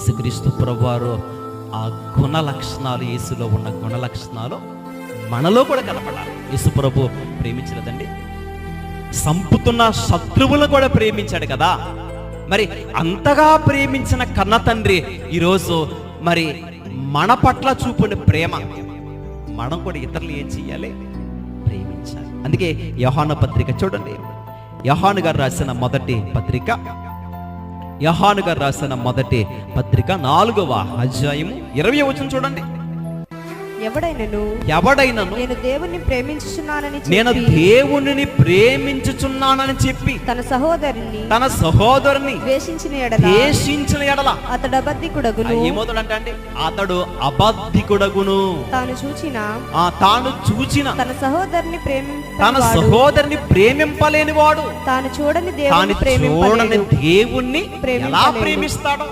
యేసుక్రీస్తు ప్రభువారు ఆ గుణ లక్షణాలు యేసులో ఉన్న గుణ లక్షణాలు మనలో కూడా కనపడాలి. యేసు ప్రభు ప్రేమించినదండి. సంపుతున్న శత్రువులను కూడా ప్రేమించాడు కదా. మరి అంతగా ప్రేమించిన కన్న తండ్రి ఈరోజు మరి మన పట్ల చూపిన ప్రేమ. మనం కూడా ఇతరులు ఏం చెయ్యాలి? ప్రేమించాలి. అందుకే యహాన పత్రిక చూడండి. యహాను గారు రాసిన మొదటి పత్రిక యహానుగా రాసిన మొదటి పత్రిక నాలుగవ అధ్యాయము ఇరవై వచ్చిన చూడండి. ఎవడైనను? ఎవడైనను? నేను దేవుణ్ణి ప్రేమించుచున్నానని నేను దేవునిని ప్రేమించుచున్నానని చెప్పి తన సహోదరుని తన సహోదరుని ద్వేషించిన ఎడల ద్వేషించిన ఎడల అతడు అబద్ధికుడగును. ఏమవుతాడంటే అండి అతడు అబద్ధికుడగును. తాను చూచిన ఆ తాను చూచిన తన సహోదరుని తన ప్రేమింపవాడు సహోదరుని ప్రేమింపలేని వాడు తాను చూడని తాను దేవుని చూడని ప్రేమింపలేడు దేవుణ్ణి ఎలా. ప్రేమిస్తాడు?